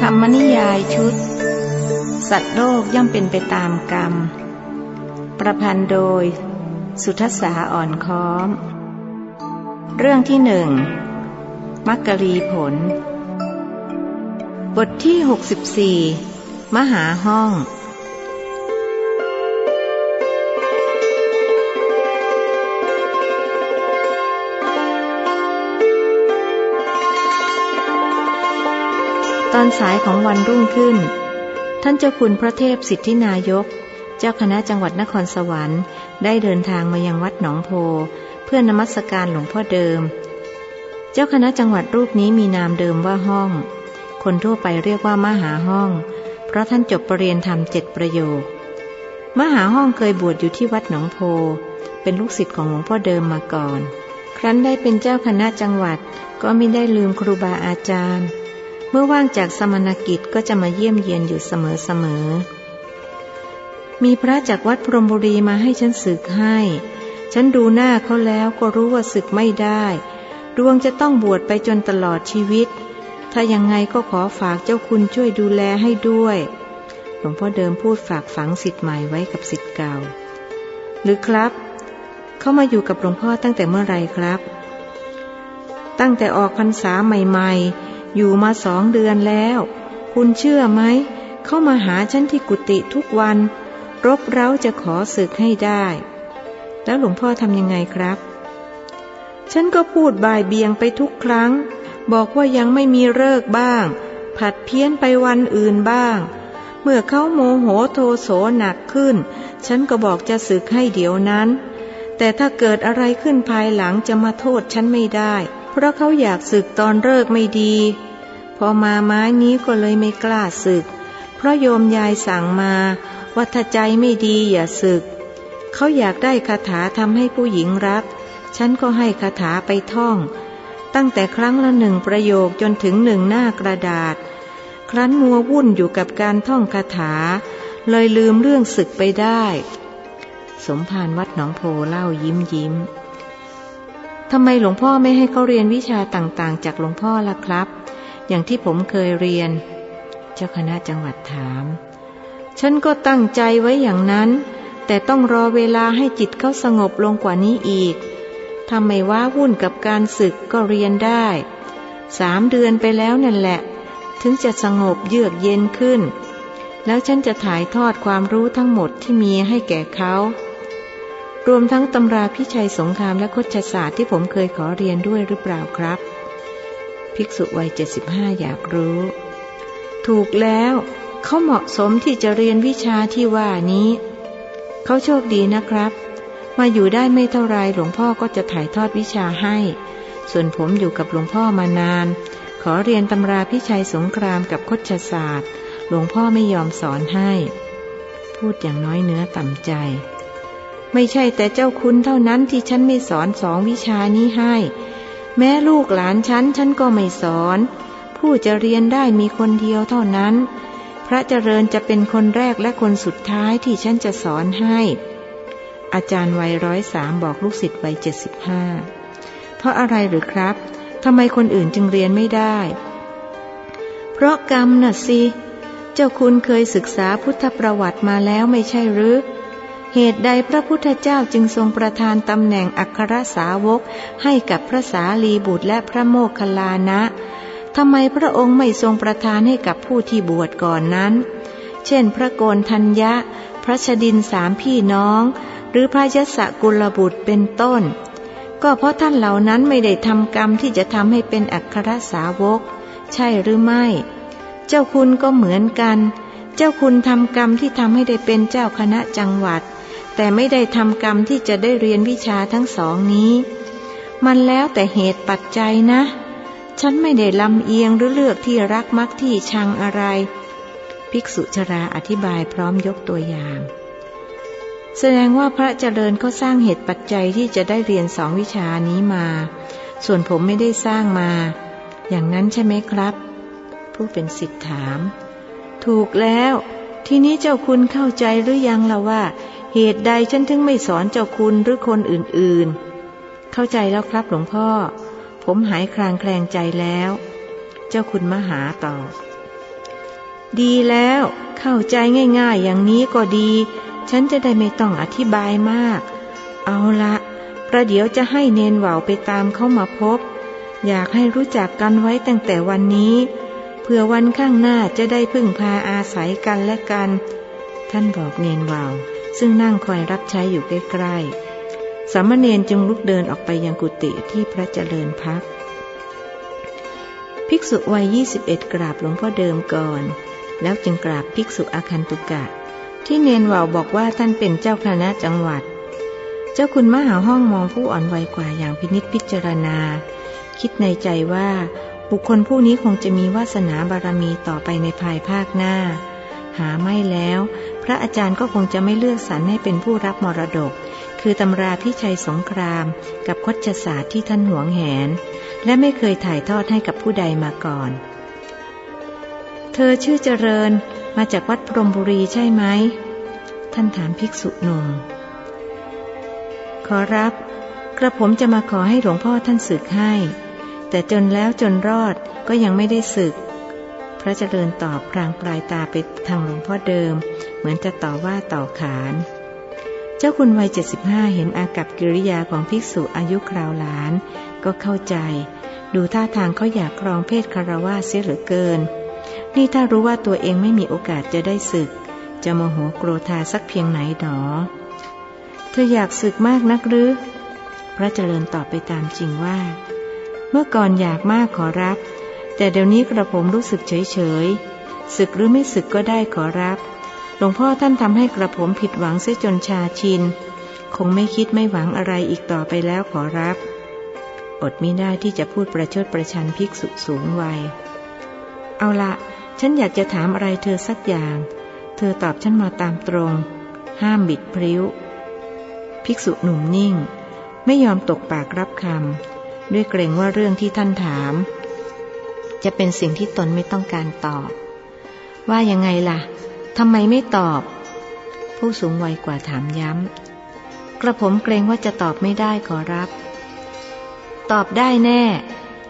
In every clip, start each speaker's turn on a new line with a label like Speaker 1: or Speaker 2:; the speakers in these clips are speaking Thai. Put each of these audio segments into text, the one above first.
Speaker 1: ธรรมนิยายชุด สัตว์โลกย่อมเป็นไปตามกรรม ประพันธ์โดย สุทศาอ่อนค้อม เรื่องที่หนึ่งมักกะลีผล บทที่ 64 มหาห้อง ตอนสายของวันรุ่งขึ้น ท่านเจ้าคุณพระเทพสิทธินายก เจ้าคณะจังหวัดนครสวรรค์ ได้เดินทางมายังวัดหนองโพ เพื่อนมัสการหลวงพ่อเดิม เจ้าคณะจังหวัดรูปนี้มีนามเดิมว่าห้อง คนทั่วไปเรียกว่ามหาห้อง เพราะท่านจบปรริญญาธรรมเจ็ดประโยค มหาห้องเคยบวชอยู่ที่วัดหนองโพ เป็นลูกศิษย์ของหลวงพ่อเดิมมาก่อน ครั้นได้เป็นเจ้าคณะจังหวัดก็ไม่ได้ลืมครูบาอาจารย์ เมื่อว่างจากสมณกิจก็จะมาเยี่ยมเยียนอยู่เสมอๆ มีพระจากวัดพรหมบุรีมาให้ฉันศึกให้ ฉันดูหน้าเขาแล้วก็รู้ว่าศึกไม่ได้ ดวงจะต้องบวชไปจนตลอดชีวิต ถ้ายังไงก็ขอฝากเจ้าคุณช่วยดูแลให้ด้วย หลวงพ่อเดิมพูดฝากฝังสิทธิ์ใหม่ไว้กับสิทธิ์เก่า หรือครับ เขามาอยู่กับหลวงพ่อตั้งแต่เมื่อไรครับ ตั้งแต่ออกพรรษาใหม่ ๆ อยู่มาสองเดือนแล้ว คุณเชื่อไหม เข้ามาหาฉันที่กุฏิทุกวัน รบเร้าจะขอศึกให้ได้ แล้วหลวงพ่อทำยังไงครับ ฉันก็พูดบ่ายเบียงไปทุกครั้ง บอกว่ายังไม่มีเลิกบ้าง ผัดเพี้ยนไปวันอื่นบ้าง เมื่อเขาโมโหโทโสหนักขึ้น ฉันก็บอกจะศึกให้เดี๋ยวนั้น แต่ถ้าเกิดอะไรขึ้นภายหลังจะมาโทษฉันไม่ได้ ราะเขาอยากศึกตอนเลิกไม่ดี พอมาไม้นี้ก็เลยไม่กล้าศึก เพราะโยมยายสั่งมาว่าถ้าใจไม่ดีอย่าศึก เขาอยากได้คาถาทำให้ผู้หญิงรัก ฉันก็ให้คาถาไปท่อง ตั้งแต่ครั้งละหนึ่งประโยคจนถึงหนึ่งหน้ากระดาษ ครั้นมัววุ่นอยู่กับการท่องคาถา เลยลืมเรื่องศึกไปได้ สมภารวัดหนองโพเล่ายิ้มยิ้ม ทำไมหลวงพ่อไม่ให้เขาเรียนวิชาต่างๆ จากหลวงพ่อล่ะครับ อย่างที่ผมเคยเรียน เจ้าคณะจังหวัดถาม ฉันก็ตั้งใจไว้อย่างนั้น แต่ต้องรอเวลาให้จิตเขาสงบลงกว่านี้อีกทำไมว่าวุ่นกับการศึกก็เรียนได้ สามเดือนไปแล้วนั่นแหละ ถึงจะสงบเยือกเย็นขึ้น แล้วฉันจะถ่ายทอดความรู้ทั้งหมดที่มีให้แก่เขา รวมทั้งตำราพิชัยสงครามและคชศาสตร์ที่ผมเคยขอเรียนด้วยหรือเปล่าครับ ภิกษุวัยเจ็ดสิบห้าอยากรู้ ถูกแล้วเขาเหมาะสมที่จะเรียนวิชาที่ว่านี้ เขาโชคดีนะครับ มาอยู่ได้ไม่เท่าไรหลวงพ่อก็จะถ่ายทอดวิชาให้ ส่วนผมอยู่กับหลวงพ่อมานาน ขอเรียนตำราพิชัยสงครามกับคชศาสตร์ หลวงพ่อไม่ยอมสอนให้ พูดอย่างน้อยเนื้อต่ำใจ ไม่ใช่แต่เจ้าคุณเท่านั้นที่ฉันไม่สอนสองวิชานี้ให้ แม้ลูกหลานฉันฉันก็ไม่สอน ผู้จะเรียนได้มีคนเดียวเท่านั้น พระเจริญจะเป็นคนแรกและคนสุดท้ายที่ฉันจะสอนให้ อาจารย์วัยร้อยสามบอกลูกศิษย์วัยเจ็ดสิบห้าเพราะอะไรหรือครับทำไมคนอื่นจึงเรียนไม่ได้ เพราะกรรมน่ะสิ เจ้าคุณเคยศึกษาพุทธประวัติมาแล้วไม่ใช่หรือ เหตุใดพระพุทธเจ้าจึงทรงประทานตำแหน่งอัครสาวกให้กับพระสารีบุตรและพระโมคคัลลานะทำไมพระองค์ไม่ทรงประทานให้กับผู้ที่บวชก่อนนั้น เช่น พระโกนทัญญะ พระชดินสามพี่น้อง หรือพระยศกุลบุตรเป็นต้น ก็เพราะท่านเหล่านั้นไม่ได้ทำกรรมที่จะทำให้เป็นอัครสาวก ใช่หรือไม่ เจ้าคุณก็เหมือนกัน เจ้าคุณทำกรรมที่ทำให้ได้เป็นเจ้าคณะจังหวัด แต่ไม่ได้ทำกรรมที่จะได้เรียนวิชาทั้งสองนี้ มันแล้วแต่เหตุปัจจัยนะ ฉันไม่ได้ลำเอียงหรือเลือกที่รักมักที่ชังอะไร ภิกษุชราอธิบายพร้อมยกตัวอย่าง แสดงว่าพระเจริญก็สร้างเหตุปัจจัยที่จะได้เรียนสองวิชานี้มา ส่วนผมไม่ได้สร้างมา อย่างนั้นใช่ไหมครับ ผู้เป็นสิทธิถาม ถูกแล้ว ทีนี้เจ้าคุณเข้าใจหรือยังล่ะว่า เหตุใดฉันถึงไม่สอนเจ้าคุณหรือคนอื่นๆ เข้าใจแล้วครับหลวงพ่อ ผมหายคลางแคลงใจแล้ว เจ้าคุณมหาตอบดีแล้วเข้าใจง่ายๆ อย่างนี้ก็ดี ฉันจะได้ไม่ต้องอธิบายมาก เอาละประเดี๋ยวจะให้เนนเหว่าไปตามเขามาพบ อยากให้รู้จักกันไว้ตั้งแต่วันนี้เพื่อวันข้างหน้าจะได้พึ่งพาอาศัยกันและกัน ท่านบอกเนนเหว่า ซึ่งนั่งคอยรับใช้อยู่ใกล้ๆ สามเณรจึงลุกเดินออกไปยังกุฏิที่พระเจริญพัก ภิกษุวัย 21 กราบหลวงพ่อเดิมก่อน แล้วจึงกราบภิกษุอาคันตุกะ ที่เนนว่าวบอกว่าท่านเป็นเจ้าคณะจังหวัด เจ้าคุณมหาห้องมองผู้อ่อนวัยกว่าอย่างพินิษพิจารณา คิดในใจว่าบุคคลผู้นี้คงจะมีวาสนาบารมีต่อไปในภายภาคหน้า หาไม่แล้ว พระอาจารย์ก็คงจะไม่เลือกสรรให้เป็นผู้รับมรดก คือตำราพิชัยสงคราม กับคชศาสตร์ที่ท่านหวงแหน และไม่เคยถ่ายทอดให้กับผู้ใดมาก่อน เธอชื่อเจริญมาจากวัดพรมบุรีใช่ไหม ท่านถามภิกษุหนุ่ม ขอรับ กระผมจะมาขอให้หลวงพ่อท่านศึกให้ แต่จนแล้วจนรอดก็ยังไม่ได้ศึก ระเจริญตอบพรางปลายตาไปทางหลวงพ่อเดิม เหมือนจะต่อว่าต่อขาน เจ้าคุณวัยเจ็ดสิบห้าเห็นอากับกิริยาของภิกษุอายุคราวหลาน ก็เข้าใจ ดูท่าทางเขาอยากครองเพศคารวะเสียเหลือเกิน นี่ถ้ารู้ว่าตัวเองไม่มีโอกาสจะได้ศึก จะโมโหโกรธาสักเพียงไหนหนอ เธออยากศึกมากนักหรือ พระเจริญตอบไปตามจริงว่า เมื่อก่อนอยากมากขอรับ แต่เดี๋ยวนี้กระผมรู้สึกเฉยเฉยศึกหรือไม่ศึกก็ได้ขอรับ หลวงพ่อท่านทำให้กระผมผิดหวังเสียจนชาชิน คงไม่คิดไม่หวังอะไรอีกต่อไปแล้วขอรับ อดมิได้ที่จะพูดประชดประชันภิกษุสูงวัย เอาละฉันอยากจะถามอะไรเธอสักอย่าง เธอตอบฉันมาตามตรง ห้ามบิดพริ้ว ภิกษุหนุ่มนิ่ง ไม่ยอมตกปากรับคำด้วยเกรงว่าเรื่องที่ท่านถาม จะเป็นสิ่งที่ตนไม่ต้องการตอบ ว่ายังไงล่ะทำไมไม่ตอบ ผู้สูงวัยกว่าถามย้ำ กระผมเกรงว่าจะตอบไม่ได้ขอรับ ตอบได้แน่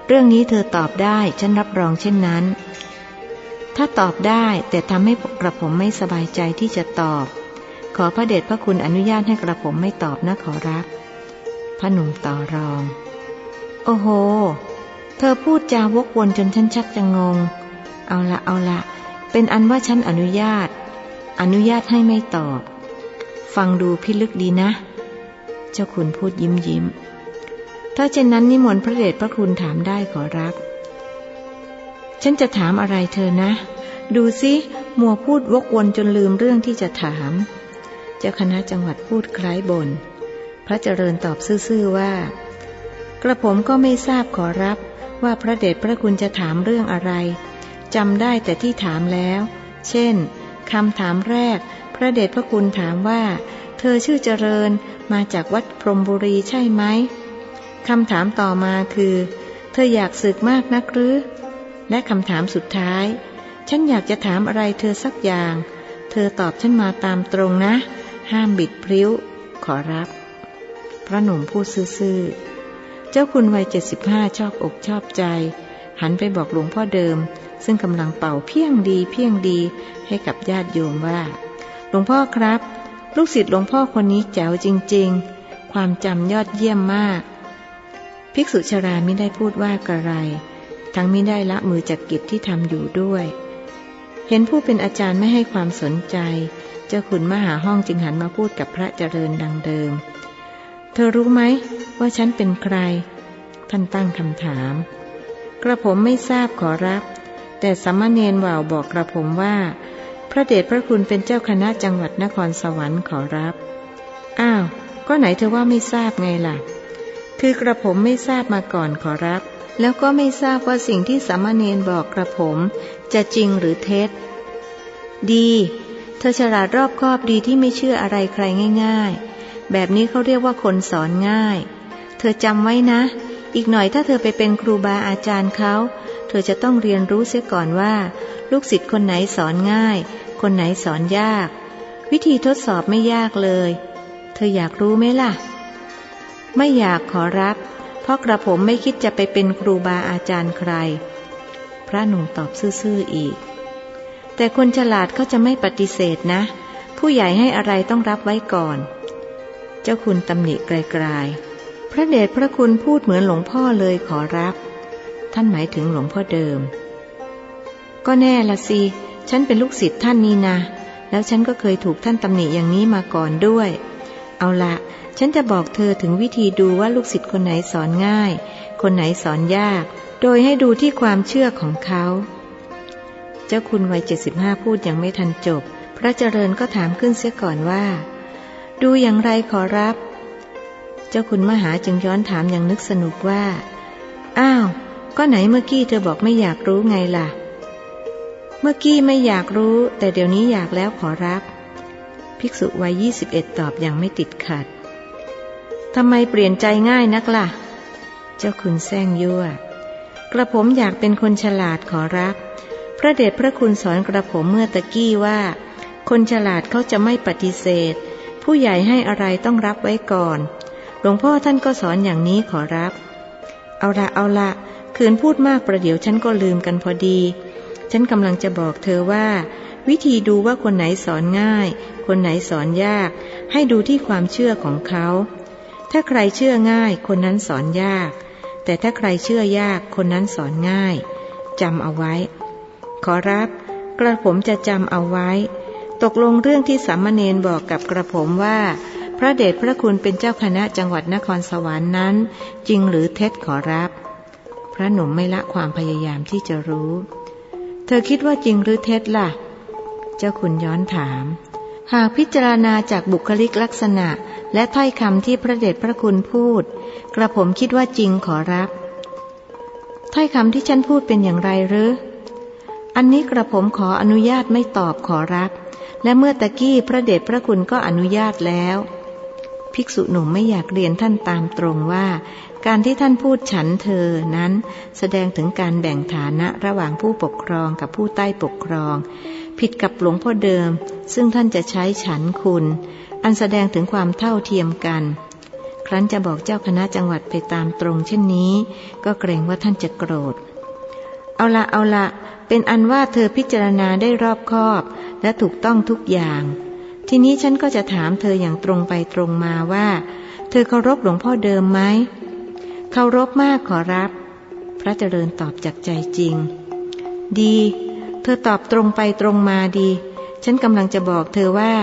Speaker 1: เรื่องนี้เธอตอบได้ฉันรับรองเช่นนั้น ถ้าตอบได้แต่ทำให้กระผมไม่สบายใจที่จะตอบ ขอพระเดชพระคุณอนุญาตให้กระผมไม่ตอบนะขอรับพระหนุ่มต่อรอง โอ้โห เธอพูดจาวกวนจนฉันชักจะงง เอาละเอาละ เป็นอันว่าฉันอนุญาต อนุญาตให้ไม่ตอบ ฟังดูพิลึกดีนะ เจ้าคุณพูดยิ้มยิ้ม ถ้าเช่นนั้นนิมนต์พระเดชพระคุณถามได้ขอรับ ฉันจะถามอะไรเธอนะ ดูสิมัวพูดวกวนจนลืมเรื่องที่จะถาม เจ้าคณะจังหวัดพูดคล้ายบนพระเจริญตอบซื่อๆว่า กระผมก็ไม่ทราบขอรับ ว่าพระเดชพระคุณจะถามเรื่องอะไรจำได้แต่ที่ถามแล้ว เช่นคำถามแรก พระเดชพระคุณถามว่า เธอชื่อเจริญมาจากวัดพรมบุรีใช่ไหมคำถามต่อมาคือ เธออยากศึกมากนักหรือ และคำถามสุดท้าย ฉันอยากจะถามอะไรเธอสักอย่าง เธอตอบฉันมาตามตรงนะ ห้ามบิดพริ้ว ขอรับ พระหนุ่มพูดซื่อ จ้าคุณวัยเจ็ดสิบห้าชอบอกชอบใจ หันไปบอกหลวงพ่อเดิม ซึ่งกำลังเป่าเพียงดีเพียงดีให้กับญาติโยมว่า หลวงพ่อครับ ลูกศิษย์หลวงพ่อคนนี้แจ๋วจริง ๆ ความจำยอดเยี่ยมมาก ภิกษุชราไม่ได้พูดว่ากระไร ทั้งไม่ได้ละมือจากกิจที่ทำอยู่ด้วย เห็นผู้เป็นอาจารย์ไม่ให้ความสนใจ เจ้าคุณมหาห้องจึงหันมาพูดกับพระเจริญดังเดิม ธอรู้ไหมว่าฉันเป็นใคร ท่านตั้งคำถาม กระผมไม่ทราบขอรับ แต่สัมมาเนนว่าวบอกกระผมว่า พระเดชพระคุณเป็นเจ้าคณะจังหวัดนครสวรรค์ขอรับ อ้าว ก็ไหนเธอว่าไม่ทราบไงล่ะ คือกระผมไม่ทราบมาก่อนขอรับ แล้วก็ไม่ทราบว่าสิ่งที่สัมมาเนนบอกกระผม จะจริงหรือเท็จ ดี เธอฉลาดรอบคอบดีที่ไม่เชื่ออะไรใครง่าย ๆ แบบนี้เขาเรียกว่าคนสอนง่าย เธอจำไว้นะ อีกหน่อยถ้าเธอไปเป็นครูบาอาจารย์เขา เธอจะต้องเรียนรู้เสียก่อนว่า ลูกศิษย์คนไหนสอนง่าย คนไหนสอนยาก วิธีทดสอบไม่ยากเลย เธออยากรู้ไหมล่ะ ไม่อยากขอรับ เพราะกระผมไม่คิดจะไปเป็นครูบาอาจารย์ใคร พระหนุ่มตอบซื่อๆอีก แต่คนฉลาดเขาจะไม่ปฏิเสธนะ ผู้ใหญ่ให้อะไรต้องรับไว้ก่อน จ้าคุณตำหนิไกลๆ พระเดชพระคุณพูดเหมือนหลวงพ่อเลยขอรับ ท่านหมายถึงหลวงพ่อเดิม ก็แน่ละสิ ฉันเป็นลูกศิษย์ท่านนี่นะ แล้วฉันก็เคยถูกท่านตำหนิอย่างนี้มาก่อนด้วย เอาละ ฉันจะบอกเธอถึงวิธีดูว่าลูกศิษย์คนไหนสอนง่าย คนไหนสอนยาก โดยให้ดูที่ความเชื่อของเขา เจ้าคุณวัยเจ็ดสิบห้าพูดยังไม่ทันจบ พระเจริญก็ถามขึ้นเสียก่อนว่า ดูอย่างไรขอรับ เจ้าคุณมหาจึงย้อนถามอย่างนึกสนุกว่า อ้าว ก็ไหนเมื่อกี้เธอบอกไม่อยากรู้ไงล่ะ เมื่อกี้ไม่อยากรู้ แต่เดี๋ยวนี้อยากแล้วขอรับ ภิกษุวัยยี่สิบเอ็ดตอบอย่างไม่ติดขัดทำไมเปลี่ยนใจง่ายนักล่ะ เจ้าคุณแซงยั่ว กระผมอยากเป็นคนฉลาดขอรับ พระเดชพระคุณสอนกระผมเมื่อตะกี้ว่า คนฉลาดเขาจะไม่ปฏิเสธ ผู้ใหญ่ให้อะไรต้องรับไว้ก่อน หลวงพ่อท่านก็สอนอย่างนี้ขอรับ เอาละเอาละคืนพูดมากประเดี๋ยวฉันก็ลืมกันพอดี ฉันกำลังจะบอกเธอว่า วิธีดูว่าคนไหนสอนง่าย คนไหนสอนยาก ให้ดูที่ความเชื่อของเขา ถ้าใครเชื่อง่ายคนนั้นสอนยาก แต่ถ้าใครเชื่อยากคนนั้นสอนง่ายจำเอาไว้ ขอรับ กระผมจะจำเอาไว้ ตกลงเรื่องที่สามเณรบอกกับกระผมว่า พระเดชพระคุณเป็นเจ้าคณะจังหวัดนครสวรรค์นั้น จริงหรือเท็จขอรับ พระหนุ่มไม่ละความพยายามที่จะรู้ เธอคิดว่าจริงหรือเท็จล่ะ เจ้าคุณย้อนถาม หากพิจารณาจากบุคลิกลักษณะ และถ้อยคำที่พระเดชพระคุณพูด กระผมคิดว่าจริงขอรับ ถ้อยคำที่ฉันพูดเป็นอย่างไรหรืออันนี้กระผมขออนุญาตไม่ตอบขอรับ และเมื่อตะกี้พระเดชพระคุณก็อนุญาตแล้ว ภิกษุหนุ่มไม่อยากเรียนท่านตามตรงว่า การที่ท่านพูดฉันเธอนั้น แสดงถึงการแบ่งฐานะระหว่างผู้ปกครองกับผู้ใต้ปกครอง ผิดกับหลวงพ่อเดิม ซึ่งท่านจะใช้ฉันคุณ อันแสดงถึงความเท่าเทียมกันครั้นจะบอกเจ้าคณะจังหวัดไปตามตรงเช่นนี้ ก็เกรงว่าท่านจะโกรธ เอาละเอาละเป็นอันว่าเธอพิจารณาได้รอบคอบ และถูกต้องทุกอย่าง ทีนี้ฉันก็จะถามเธออย่างตรงไปตรงมาว่า เธอเคารพหลวงพ่อเดิมไหมเคารพมากขอรับ พระเจริญตอบจากใจจริง ดี เธอตอบตรงไปตรงมาดี ฉันกำลังจะบอกเธอว่า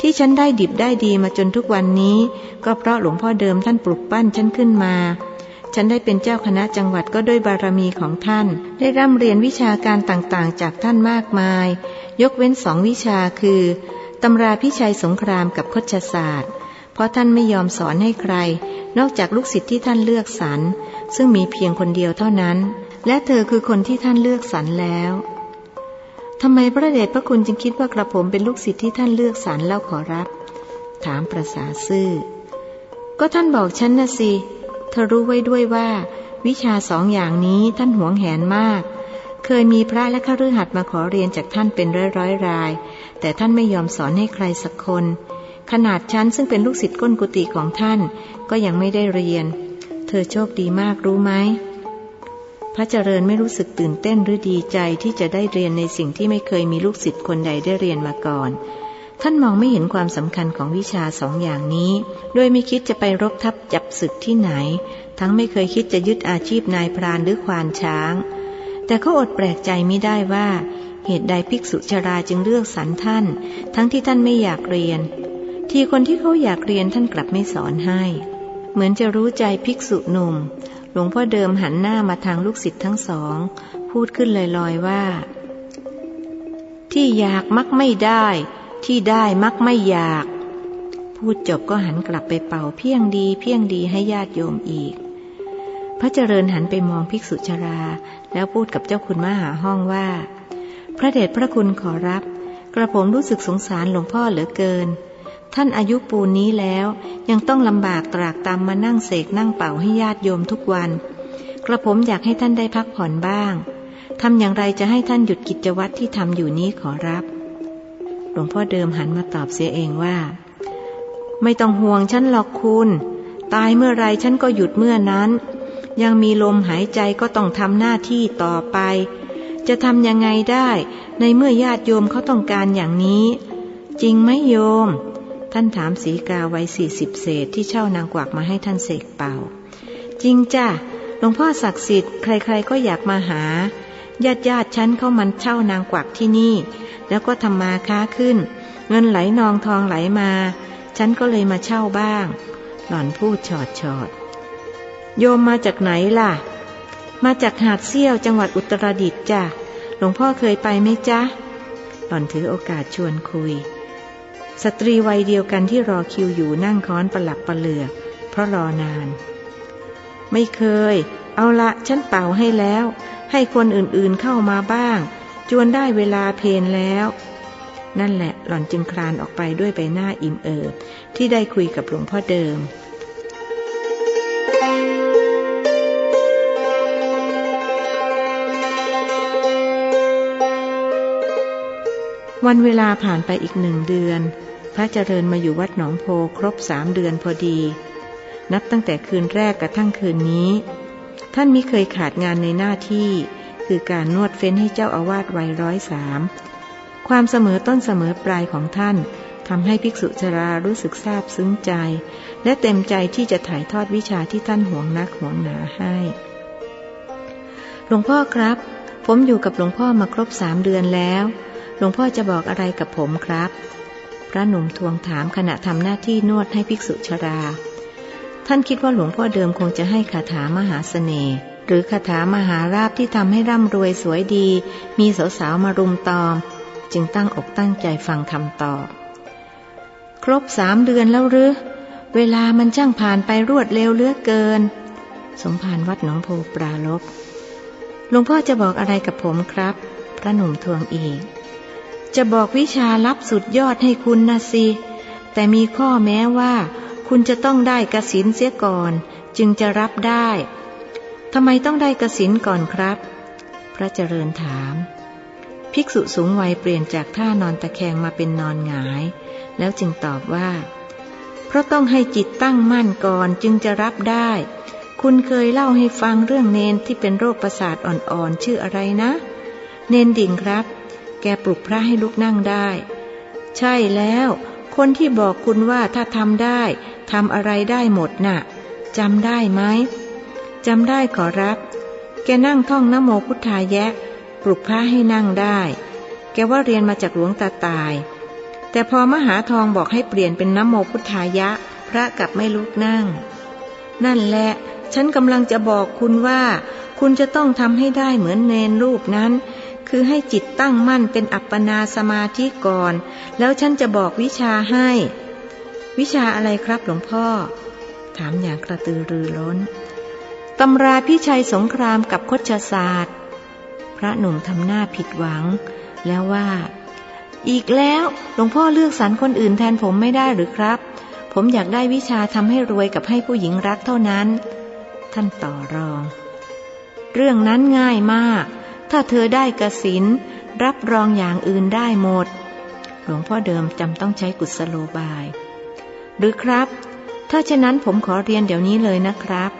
Speaker 1: ที่ฉันได้ดิบได้ดีมาจนทุกวันนี้ ก็เพราะหลวงพ่อเดิมท่านปลุกปั้นฉันขึ้นมา ฉันได้เป็นเจ้าคณะจังหวัดก็ด้วยบารมีของท่าน ได้ร่ำเรียนวิชาการต่างๆ จากท่านมากมาย ยกเว้นสองวิชาคือตำราพิชัยสงครามกับคชศาสตร์ เพราะท่านไม่ยอมสอนให้ใคร นอกจากลูกศิษย์ที่ท่านเลือกสรรซึ่งมีเพียงคนเดียวเท่านั้น และเธอคือคนที่ท่านเลือกสรรแล้วทำไมพระเดชพระคุณจึงคิดว่ากระผมเป็นลูกศิษย์ที่ท่านเลือกสรรแล้วขอรับ ถามประสาซื่อก็ท่านบอกฉันนะสิ เธอรู้ไว้ด้วยว่า วิชาสองอย่างนี้ท่านหวงแหนมาก เคยมีพระและข้ารือหัดมาขอเรียนจากท่านเป็นร้อยร้อยราย แต่ท่านไม่ยอมสอนให้ใครสักคน ขนาดฉันซึ่งเป็นลูกศิษย์ก้นกุฏิของท่านก็ยังไม่ได้เรียน เธอโชคดีมากรู้ไหมพระเจริญไม่รู้สึกตื่นเต้นหรือดีใจที่จะได้เรียนในสิ่งที่ไม่เคยมีลูกศิษย์คนใดได้เรียนมาก่อน ท่านมองไม่เห็นความสำคัญของวิชาสองอย่างนี้ โดยไม่คิดจะไปรบทับจับศึกที่ไหน ทั้งไม่เคยคิดจะยึดอาชีพนายพรานหรือควานช้าง แต่ก็อดแปลกใจไม่ได้ว่า เหตุใดภิกษุชราจึงเลือกสรรท่าน ทั้งที่ท่านไม่อยากเรียน ที่คนที่เขาอยากเรียนท่านกลับไม่สอนให้ เหมือนจะรู้ใจภิกษุหนุ่ม หลวงพ่อเดิมหันหน้ามาทางลูกศิษย์ทั้งสอง พูดขึ้นลอยๆว่า ที่อยากมักไม่ได้ ที่ได้มักไม่อยาก พูดจบก็หันกลับไปเป่าเพียงดี เพียงดีให้ญาติโยมอีก พระเจริญหันไปมองภิกษุชรา แล้วพูดกับเจ้าคุณมหาห้องว่า พระเดชพระคุณขอรับ กระผมรู้สึกสงสารหลวงพ่อเหลือเกิน ท่านอายุปูนนี้แล้วยังต้องลำบากตรากตามมานั่งเสกนั่งเป่าให้ญาติโยมทุกวัน กระผมอยากให้ท่านได้พักผ่อนบ้างทำอย่างไรจะให้ท่านหยุดกิจวัตรที่ทำอยู่นี้ขอรับ หลวงพ่อเดิมหันมาตอบเสียเองว่า ไม่ต้องห่วงฉันหรอกคุณ ตายเมื่อไรฉันก็หยุดเมื่อนั้น ยังมีลมหายใจก็ต้องทำหน้าที่ต่อไป จะทำยังไงได้ ในเมื่อญาติโยมเขาต้องการอย่างนี้ จริงไหมโยม ท่านถามสีกาวัยสี่สิบเศษที่เช่านางกวักมาให้ท่านเสกเป่า จริงจ้ะหลวงพ่อศักดิ์สิทธิ์ใครๆก็อยากมาหา ญาติญาติฉันเข้ามันเช่านางกวักที่นี่ แล้วก็ทำมาค้าขึ้น เงินไหลนองทองไหลมา ฉันก็เลยมาเช่าบ้าง หล่อนพูดชอดชอดโยมมาจากไหนล่ะ มาจากหาดเซี่ยวจังหวัดอุตรดิตถ์จ้ะหลวงพ่อเคยไปไหมจ๊ะ หล่อนถือโอกาสชวนคุย สตรีวัยเดียวกันที่รอคิวอยู่นั่งค้อนประหลับประเหลือกเพราะรอนาน ไม่เคย เอาละฉันเป่าให้แล้ว ให้คนอื่นๆเข้ามาบ้าง จวนได้เวลาเพนแล้ว นั่นแหละหล่อนจึงคลานออกไปด้วยใบหน้าอิ่มเอิบที่ได้คุยกับหลวงพ่อเดิมวันเวลาผ่านไปอีกหนึ่งเดือน พระเจริญมาอยู่วัดหนองโพครบสามเดือนพอดี นับตั้งแต่คืนแรกกระทั่งคืนนี้ ท่านมิเคยขาดงานในหน้าที่ คือการนวดเฟ้นให้เจ้าอาวาสวัยร้อยสามความเสมอต้นเสมอปลายของท่านทำให้ภิกษุชรารู้สึกซาบซึ้งใจ และเต็มใจที่จะถ่ายทอดวิชาที่ท่านห่วงนักห่วงหนาให้ หลวงพ่อครับ ผมอยู่กับหลวงพ่อมาครบสามเดือนแล้ว หลวงพ่อจะบอกอะไรกับผมครับ พระหนุ่มทวงถามขณะทำหน้าที่นวดให้ภิกษุชรา ท่านคิดว่าหลวงพ่อเดิมคงจะให้คาถามหาเสน่ห์หรือคาถามหาราบที่ทำให้ร่ำรวยสวยดี มีสาวๆมารุมตอม จึงตั้งอกตั้งใจฟังคำตอบ ครบสามเดือนแล้วหรือ เวลามันช่างผ่านไปรวดเร็วเลือเกิน สมภารวัดหนองโพปราลบหลวงพ่อจะบอกอะไรกับผมครับ พระหนุ่มทวงอีก จะบอกวิชาลับสุดยอดให้คุณนะสิ แต่มีข้อแม้ว่า คุณจะต้องได้กสินเสียก่อน จึงจะรับได้ทำไมต้องได้กสินก่อนครับ พระเจริญถาม ภิกษุสูงวัยเปลี่ยนจากท่านอนตะแคงมาเป็นนอนหงาย แล้วจึงตอบว่า เพราะต้องให้จิตตั้งมั่นก่อนจึงจะรับได้ คุณเคยเล่าให้ฟังเรื่องเนนที่เป็นโรคประสาทอ่อนๆชื่ออะไรนะ เนนดิ่งครับ แกปลุกพระให้ลุกนั่งได้ ใช่แล้ว คนที่บอกคุณว่าถ้าทำได้ ทำอะไรได้หมดน่ะจำได้ไหมจำได้ขอรับ แกนั่งท่องนโมพุทธายะ ปลุกพระให้นั่งได้ แกว่าเรียนมาจากหลวงตาตาย แต่พอมหาทองบอกให้เปลี่ยนเป็นนโมพุทธายะ พระกลับไม่ลุกนั่ง นั่นแหละ ฉันกำลังจะบอกคุณว่า คุณจะต้องทำให้ได้เหมือนเนนรูปนั้น คือให้จิตตั้งมั่นเป็นอัปปนาสมาธิก่อน แล้วฉันจะบอกวิชาให้ วิชาอะไรครับหลวงพ่อ ถามอย่างกระตือรือร้นตำราพิชัยสงครามกับคชศาสตร์ พระหนุ่มทำหน้าผิดหวัง แล้วว่า อีกแล้วหลวงพ่อเลือกสรรคนอื่นแทนผมไม่ได้หรือครับ ผมอยากได้วิชาทำให้รวยกับให้ผู้หญิงรักเท่านั้น ท่านต่อรอง เรื่องนั้นง่ายมาก ถ้าเธอได้กระสินรับรองอย่างอื่นได้หมด หลวงพ่อเดิมจำต้องใช้กุศโลบาย หรือครับ ถ้าเช่นนั้นผมขอเรียนเดี๋ยวนี้เลยนะครับ